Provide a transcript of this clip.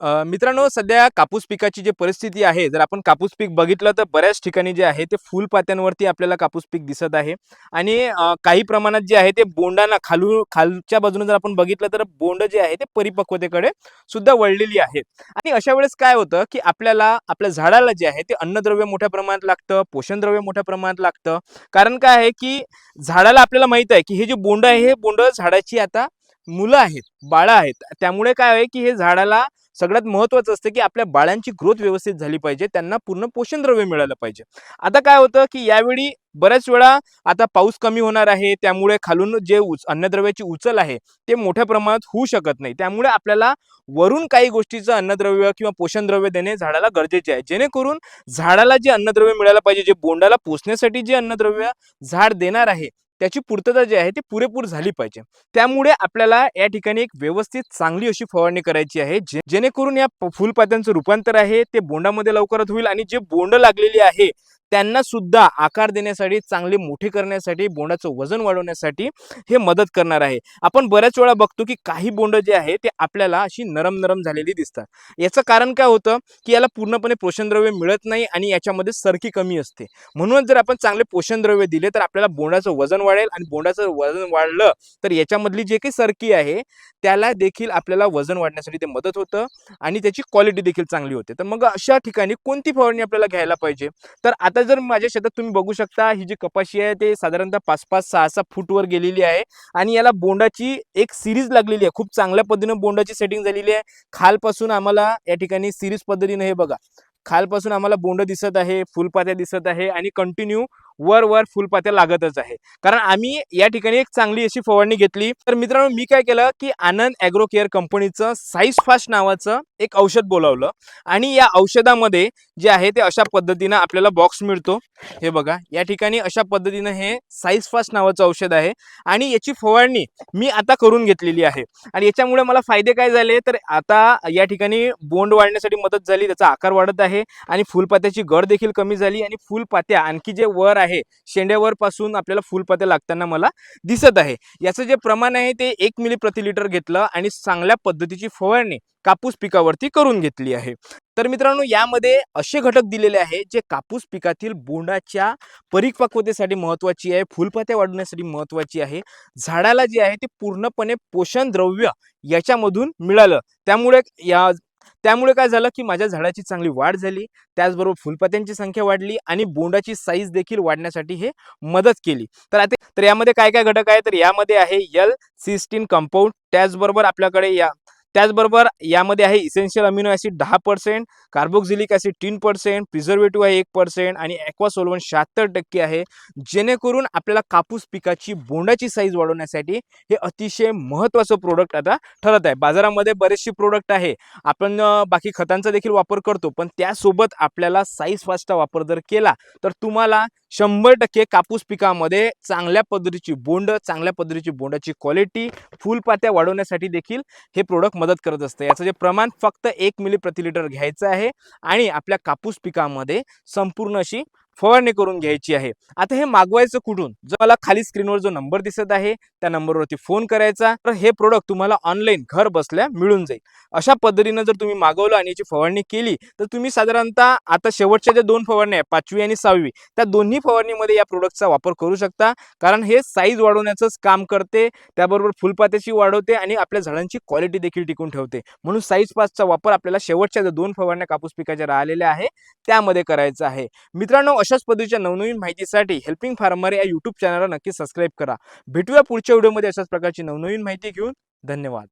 मित्रांनो सध्या कापूस पिकाची जी परिस्थिती आहे जर आपण कापूस पीक बघितलं तर बऱ्याच ठिकाणी जे आहे ते फुलपात्यांवरती आपल्याला कापूस पीक दिसत आहे. आणि काही प्रमाणात जे आहे ते बोंडांना खालू खालच्या बाजूने जर आपण बघितलं तर बोंड जे आहे ते परिपक्वतेकडे सुद्धा वळलेली आहे आणि अशा वेळेस काय होतं की आपल्याला आपल्या झाडाला जे आहे ते अन्नद्रव्य मोठ्या प्रमाणात लागतं पोषणद्रव्य मोठ्या प्रमाणात लागतं. कारण काय आहे की झाडाला आपल्याला माहीत आहे की हे जे बोंड आहे हे बोंड झाडाची आता मुलं आहेत बाळं आहेत. त्यामुळे काय आहे की हे झाडाला सगळ्यात महत्वाचं असतं की आपल्या बाळांची ग्रोथ व्यवस्थित झाली पाहिजे त्यांना पूर्ण पोषण द्रव्य मिळालं पाहिजे. आता काय होतं की यावेळी बऱ्याच वेळा आता पाऊस कमी होणार आहे त्यामुळे खालून जे उच अन्नद्रव्याची उचल आहे ते मोठ्या प्रमाणात होऊ शकत नाही. त्यामुळे आपल्याला वरून काही गोष्टीचं अन्नद्रव्य किंवा पोषण द्रव्य देणे झाडाला गरजेचे आहे. जेणेकरून झाडाला जे अन्नद्रव्य मिळायला पाहिजे जे बोंडाला पोचण्यासाठी जे अन्नद्रव्य झाड देणार आहे त्याची पूर्तता जी आहे ती पुरेपूर झाली पाहिजे. त्यामुळे आपल्याला या ठिकाणी एक व्यवस्थित चांगली अशी फवारणी करायची आहे जे- जेणेकरून या फुलपात्यांचं रूपांतर आहे ते बोंडामध्ये लवकरात होईल आणि जे बोंड लागलेली आहे त्यांना सुद्धा आकार देण्यासाठी चांगले मोठे करण्यासाठी बोंडाचं वजन वाढवण्यासाठी हे मदत करणार आहे. आपण बऱ्याच वेळा बघतो की काही बोंड जे आहे ते आपल्याला अशी नरम नरम झालेली दिसतात. याचं कारण काय होतं की याला पूर्णपणे पोषणद्रव्य मिळत नाही आणि याच्यामध्ये सरकी कमी असते. म्हणून जर आपण चांगले पोषणद्रव्य दिले तर आपल्याला बोंडाचं वजन वाढेल आणि बोंडाचं वजन वाढलं तर याच्यामधली जे काही सरकी आहे त्याला देखील आपल्याला वजन वाढण्यासाठी ते मदत होतं आणि त्याची क्वालिटी देखील चांगली होते. तर मग अशा ठिकाणी कोणती फवारणी आपल्याला घ्यायला पाहिजे? तर आता जर माझ्या शेतात तुम्ही बघू शकता ही जी कपाशी आहे ते साधारणतः पाच पाच सहा सहा फूटवर गेलेली आहे. आणि याला बोंडाची एक सिरीज लागलेली आहे. खूप चांगल्या पद्धतीनं बोंडाची सेटिंग झालेली आहे. खालपासून आम्हाला या ठिकाणी सिरीज पद्धतीने हे बघा. खालपासून आम्हाला बोंड दिसत आहे फुलपात्या दिसत आहे आणि कंटिन्यू वर वर फुलपात्या लागतच आहे. कारण आम्ही या ठिकाणी एक चांगली अशी फवारणी घेतली. तर मित्रांनो मी काय केलं की आनंद ॲग्रो केअर कंपनीचं साईज फास्ट नावाचं एक औषध बोलावलं. आणि या औषधामध्ये जे आहे ते अशा पद्धतीनं आपल्याला बॉक्स मिळतो. हे बघा या ठिकाणी अशा पद्धतीनं हे साईज फास्ट नावाचं औषध आहे. आणि याची फवारणी मी आता करून घेतलेली आहे. आणि याच्यामुळे मला फायदे काय झाले? तर आता या ठिकाणी बोंड वाढण्यासाठी मदत झाली त्याचा आकार वाढत आहे आणि फुलपात्याची गड देखील कमी झाली आणि फुलपात्या आणखी जे वर आहे शेंड्यावर पासून आपल्याला फुलपात्या लागताना मला दिसत आहे. याचं जे प्रमाण आहे ते एक मिली प्रति लिटर घेतलं आणि चांगल्या पद्धतीची फवारणी कापूस पिकावरती करून घेतली आहे. तर मित्रांनो यामध्ये असे घटक दिलेले आहे जे कापूस पिकातील बोंडाच्या परिपक्वतेसाठी महत्वाची आहे फुलपात्या वाढवण्यासाठी महत्वाची आहे. झाडाला जे आहे ते पूर्णपणे पोषण द्रव्य याच्यामधून मिळालं. त्यामुळे या त्यामुळे काय झालं की माझ्या झाडाची चांगली वाढ झाली. त्याचबरोबर फुलपात्यांची संख्या वाढली आणि बोंडाची साईज देखील वाढण्यासाठी हे मदत केली. तर आता तर यामध्ये काय काय घटक आहे तर यामध्ये आहे यल सिस्टीन कंपाऊंड त्याचबरोबर आपल्याकडे या त्याचबरोबर यामध्ये आहे इसेन्शियल अमिनो ॲसिड दहा पर्सेंट कार्बोक्झिलिक ॲसिड तीन पर्सेंट प्रिझर्वेटिव्ह आहे एक पर्सेंट आणि ॲक्वासोल्वन शहात्तर टक्के आहे. जेणेकरून आपल्याला कापूस पिकाची बोंडाची साईज वाढवण्यासाठी हे अतिशय महत्त्वाचं प्रोडक्ट आता ठरत आहे. बाजारामध्ये बरेचसे प्रोडक्ट आहे. आपण बाकी खतांचा देखील वापर करतो पण त्यासोबत आपल्याला साईज फास्टचा वापर जर केला तर तुम्हाला शंभर टक्के कापूस पिकामध्ये चांगल्या पद्धतीची बोंड चांगल्या पद्धतीची बोंडाची क्वालिटी फुलपात्या वाढवण्यासाठी देखील हे प्रोडक्ट मदत करत असतं. याचं जे प्रमाण फक्त एक मिली प्रति लिटर घ्यायचं आहे आणि आपल्या कापूस पिकामध्ये संपूर्ण अशी फवारणी करून घ्यायची आहे. आता हे मागवायचं कुठून? जो मला खाली स्क्रीनवर जो नंबर दिसत आहे त्या नंबरवरती फोन करायचा. तर हे प्रोडक्ट तुम्हाला ऑनलाईन घर बसल्या मिळून जाईल. अशा पद्धतीनं जर तुम्ही मागवलं आणि याची फवारणी केली तर तुम्ही साधारणतः आता शेवटच्या ज्या दोन फवारण्या आहेत पाचवी आणि सहावी त्या दोन्ही फवारणीमध्ये या प्रोडक्टचा वापर करू शकता. कारण हे साईज वाढवण्याचंच काम करते त्याबरोबर फुलपात्याची वाढवते आणि आपल्या झाडांची क्वालिटी देखील टिकून ठेवते. म्हणून साईज पाचचा वापर आपल्याला शेवटच्या ज्या दोन फवारण्या कापूस पिकाच्या राहिलेल्या आहे त्यामध्ये करायचा आहे. मित्रांनो अशाच पद्धतीच्या नवनवीन माहितीसाठी हेल्पिंग फार्मर या युट्यूब चॅनलला नक्की सबस्क्राईब करा. भेटूया पुढच्या व्हिडिओमध्ये अशाच प्रकारची नवनवीन माहिती घेऊन. धन्यवाद.